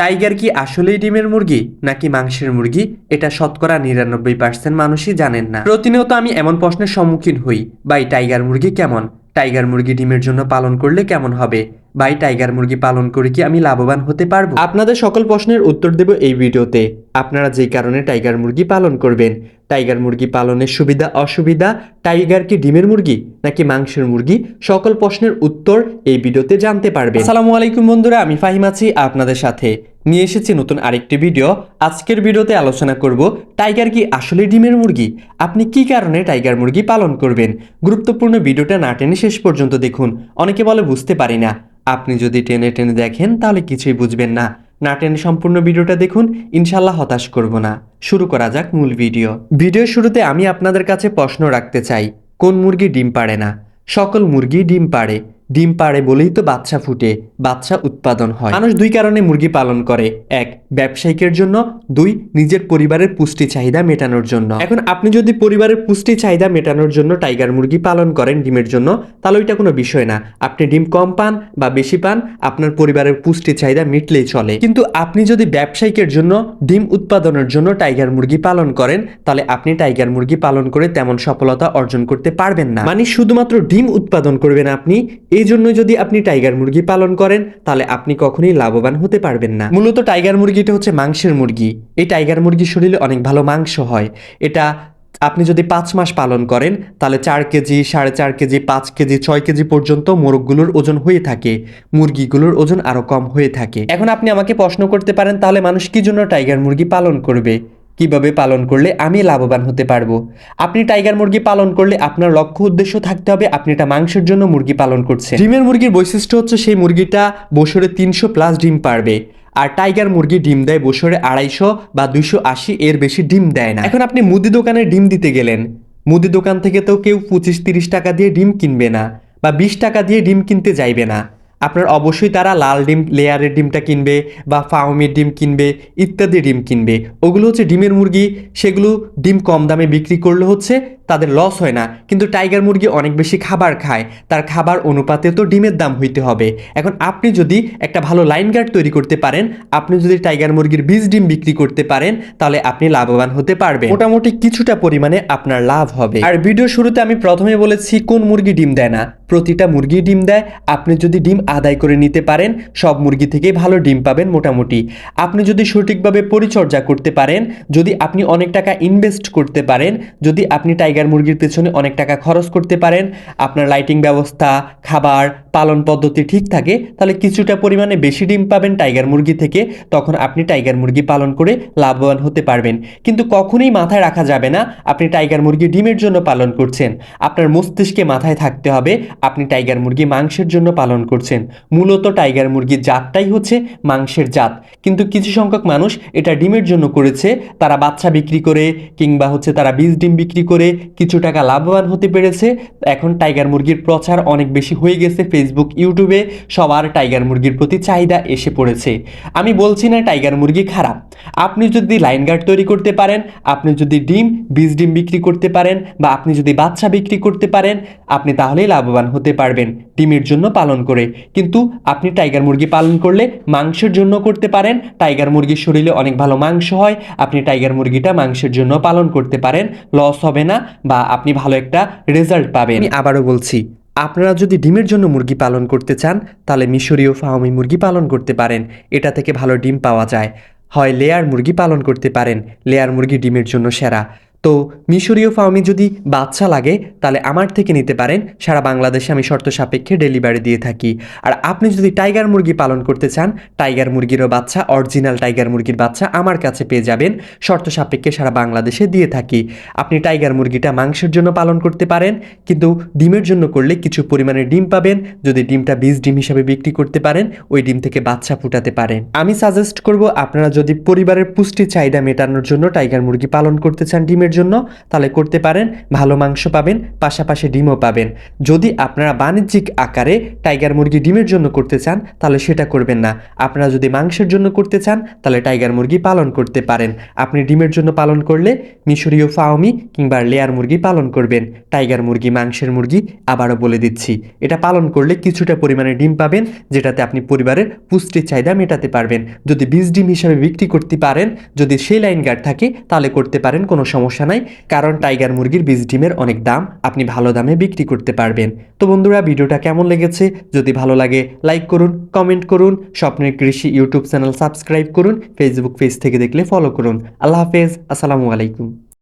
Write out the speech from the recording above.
Tiger কি আসলেই ডিমের মুরগি, নাকি মাংসের মুরগি? এটা শতকরা নিরানব্বই পার্সেন্ট মানুষই জানেন না। প্রতিনিয়ত আমি এমন প্রশ্নের সম্মুখীন হই বাই টাইগার মুরগি কেমন? টাইগার মুরগি ডিমের জন্য পালন করলে কেমন হবে? বাই টাইগার মুরগি পালন করে কি আমি লাভবান হতে পারব? আপনাদের সকল প্রশ্নের উত্তর দেব এই ভিডিওতে। আপনারা যেই কারণে টাইগার মুরগি পালন করবেন, টাইগার মুরগি পালনের সুবিধা, অসুবিধা, টাইগার কি ডিমের মুরগি, নাকি মাংসের মুরগি, সকল প্রশ্নের উত্তর এই ভিডিওতে জানতে পারবেন। আসসালামু আলাইকুম বন্ধুরা, আমি ফাহিম আছি আপনাদের সাথে। নিয়ে এসেছি নতুন আরেকটি ভিডিও। আজকের ভিডিওতে আলোচনা করব, টাইগার কি আসলে ডিমের মুরগি? আপনি কি কারণে টাইগার মুরগি পালন করবেন? গুরুত্বপূর্ণ ভিডিওটা না টেনে শেষ পর্যন্ত দেখুন। অনেকে বলে বুঝতে পারি না। আপনি যদি টেনে টেনে দেখেন, তাহলে কিছুই বুঝবেন না। না টেনে সম্পূর্ণ ভিডিওটা দেখুন ইনশাল্লাহ হতাশ করব না। শুরু করা যাক মূল ভিডিও। ভিডিওর শুরুতে আমি আপনাদের কাছে প্রশ্ন রাখতে চাই, কোন মুরগি ডিম পাড়ে না? সকল মুরগি ডিম পাড়ে। ডিম পাড়ে বলেই তো বাচ্চা ফুটে, বাচ্চা উৎপাদন হয়। মানুষ দুই কারণে মুরগি পালন করে। এক, ব্যবসায়িকের জন্য। দুই, নিজের পরিবারের পুষ্টি চাহিদা মেটানোর জন্য। এখন আপনি যদি পরিবারের পুষ্টি চাহিদা মেটানোর জন্য টাইগার মুরগি পালন করেন ডিমের জন্য, তাহলে ওইটা কোনো বিষয় না। আপনি ডিম কম পান বা বেশি পান, আপনার পরিবারের পুষ্টি চাহিদা মিটলেই চলে। কিন্তু আপনি যদি ব্যবসায়িকের জন্য ডিম উৎপাদনের জন্য টাইগার মুরগি পালন করেন, তাহলে আপনি টাইগার মুরগি পালন করে তেমন সফলতা অর্জন করতে পারবেন না। মানে শুধুমাত্র ডিম উৎপাদন করবেন আপনি এই জন্য যদি আপনি টাইগার মুরগি পালন করেন, তাহলে আপনি কখনোই লাভবান হতে পারবেন না। মূলত টাইগার মুরগিটা হচ্ছে মাংসের মুরগি। এই টাইগার মুরগির শরীরে অনেক ভালো মাংস হয়। এটা আপনি যদি পাঁচ মাস পালন করেন, তাহলে চার কেজি, সাড়ে চার কেজি, পাঁচ কেজি, ছয় কেজি পর্যন্ত মোরগগুলোর ওজন হয়ে থাকে। মুরগিগুলোর ওজন আরও কম হয়ে থাকে। এখন আপনি আমাকে প্রশ্ন করতে পারেন, তাহলে মানুষ কি জন্য টাইগার মুরগি পালন করবে? কীভাবে পালন করলে আমি লাভবান হতে পারব? আপনি টাইগার মুরগি পালন করলে আপনার লক্ষ্য উদ্দেশ্য থাকতে হবে আপনি এটা মাংসের জন্য মুরগি পালন করছেন। ডিমের মুরগির বৈশিষ্ট্য হচ্ছে সেই মুরগিটা বছরে তিনশো প্লাস ডিম পারবে। আর টাইগার মুরগি ডিম দেয় বছরে আড়াইশো বা দুইশো আশি এর বেশি ডিম দেয় না। এখন আপনি মুদি দোকানে ডিম দিতে গেলেন। মুদি দোকান থেকে তো কেউ পঁচিশ তিরিশ টাকা দিয়ে ডিম কিনবে না বা বিশ টাকা দিয়ে ডিম কিনতে যাইবে না। আপনার অবশ্যই তারা লাল ডিম, লেয়ারের ডিমটা কিনবে বা ফাউমির ডিম কিনবে, ইত্যাদি ডিম কিনবে। ওগুলো হচ্ছে ডিমের মুরগি, সেগুলো ডিম কম দামে বিক্রি করলে হচ্ছে তাদের লস হয় না। কিন্তু টাইগার মুরগি অনেক বেশি খাবার খায়। তার খাবার অনুপাতে তো ডিমের দাম হইতে হবে। এখন আপনি যদি একটা ভালো লাইন গার্ড তৈরি করতে পারেন, আপনি যদি টাইগার মুরগির বীজ ডিম বিক্রি করতে পারেন, তাহলে আপনি লাভবান হতে পারবেন। মোটামুটি কিছুটা পরিমাণে আপনার লাভ হবে। আর ভিডিও শুরুতে আমি প্রথমে বলেছি কোন মুরগি ডিম দেয় না। প্রতিটা মুরগি ডিম দেয়। আপনি যদি ডিম আদায় করে নিতে পারেন, সব মুরগি থেকেই ভালো ডিম পাবেন মোটামুটি। আপনি যদি সঠিকভাবে পরিচর্যা করতে পারেন, যদি আপনি অনেক টাকা ইনভেস্ট করতে পারেন, যদি আপনি টাইগার মুরগির পেছনে অনেক টাকা খরচ করতে পারেন। আপনার লাইটিং ব্যবস্থা, খাবার, পালন পদ্ধতি ঠিক থাকে, তাহলে কিছুটা পরিমাণে বেশি ডিম পাবেন টাইগার মুরগি থেকে, তখন আপনি টাইগার মুরগি পালন করে লাভবান হতে পারবেন। কিন্তু কখনোই মাথায় রাখা যাবে না, আপনি টাইগার মুরগি ডিমের জন্য পালন করছেন। আপনার মস্তিষ্কে মাথায় থাকতে হবে, আপনি টাইগার মুরগি মাংসের জন্য পালন করছেন। মূলত টাইগার মুরগির জাতটাই হচ্ছে মাংসের জাত। কিন্তু কিছু সংখ্যক মানুষ এটা ডিমের জন্য করেছে, তারা বাচ্চা বিক্রি করে, কিংবা হচ্ছে তারা বীজ ডিম বিক্রি করে কিছু টাকা লাভবান হতে পেরেছে। এখন টাইগার মুরগির প্রচার অনেক বেশি হয়ে গেছে ফেসবুক ইউটিউবে সবার টাইগার মুরগির প্রতি চাহিদা এসে পড়েছে। আমি বলছি না টাইগার মুরগি খারাপ। আপনি যদি লাইন গার্ড তৈরি করতে পারেন, আপনি যদি ডিম, বীজ ডিম বিক্রি করতে পারেন বা আপনি যদি বাচ্চা বিক্রি করতে পারেন, আপনি তাহলেই লাভবান হতে পারবেন ডিমের জন্য পালন করে। কিন্তু আপনি টাইগার মুরগি পালন করলে মাংসের জন্য করতে পারেন। টাইগার মুরগির শরীরে অনেক ভালো মাংস হয়। আপনি টাইগার মুরগিটা মাংসের জন্য পালন করতে পারেন। লস হবে না। বা আপনি ভালো একটা রেজাল্ট পাবেন। আমি আবারও বলছি, আপনারা যদি ডিমের জন্য মুরগি পালন করতে চান, তাহলে মিশরীয় ফাহমি মুরগি পালন করতে পারেন। এটা থেকে ভালো ডিম পাওয়া যায়। হয় লেয়ার মুরগি পালন করতে পারেন, লেয়ার মুরগি ডিমের জন্য সেরা। তো মিশরীয় ফার্মে যদি বাচ্চা লাগে, তাহলে আমার থেকে নিতে পারেন। সারা বাংলাদেশে আমি শর্ত সাপেক্ষে ডেলিভারি দিয়ে থাকি। আর আপনি যদি টাইগার মুরগি পালন করতে চান, টাইগার মুরগিরও বাচ্চা, অরিজিনাল টাইগার মুরগির বাচ্চা আমার কাছে পেয়ে যাবেন। শর্ত সাপেক্ষে সারা বাংলাদেশে দিয়ে থাকি। আপনি টাইগার মুরগিটা মাংসের জন্য পালন করতে পারেন, কিন্তু ডিমের জন্য করলে কিছু পরিমাণে ডিম পাবেন। যদি ডিমটা বীজ ডিম হিসাবে বিক্রি করতে পারেন, ওই ডিম থেকে বাচ্চা ফুটাতে পারেন। আমি সাজেস্ট করব, আপনারা যদি পরিবারের পুষ্টি চাহিদা মেটানোর জন্য টাইগার মুরগি পালন করতে চান ডিমের লাইনের জন্য, তাহলে করতে পারেন, ভালো মাংস পাবেন, পাশাপাশি ডিমও পাবেন। যদি আপনারা বাণিজ্যিক আকারে টাইগার মুরগি ডিমের জন্য করতে চান, তাহলে সেটা করবেন না। আপনারা যদি মাংসের জন্য করতে চান, তাহলে টাইগার মুরগি পালন করতে পারেন। আপনি ডিমের জন্য পালন করলে মিশরীয় ফাওমি কিংবা লেয়ার মুরগি পালন করবেন। টাইগার মুরগি, মাংসের মুরগি আবারও বলে দিচ্ছি, এটা পালন করলে কিছুটা পরিমাণে ডিম পাবেন, যেটাতে আপনি পরিবারের পুষ্টির চাহিদা মেটাতে পারবেন। যদি বীজ ডিম হিসাবে বিক্রি করতে পারেন, যদি সেই লাইন গার্ড থাকে, তাহলে করতে পারেন, কোনো সমস্যা নাই, কারণ টাইগার মুরগির বীজ ডিমের অনেক দাম, আপনি ভালো দামে বিক্রি করতে পারবেন। তো বন্ধুরা, ভিডিওটা কেমন লেগেছে? যদি ভালো লাগে, লাইক করুন, কমেন্ট করুন, স্বপ্নের কৃষি ইউটিউব চ্যানেল সাবস্ক্রাইব করুন ফেসবুক পেজ থেকে দেখলে ফলো করুন। আল্লাহ হাফেজ, আসসালামু আলাইকুম।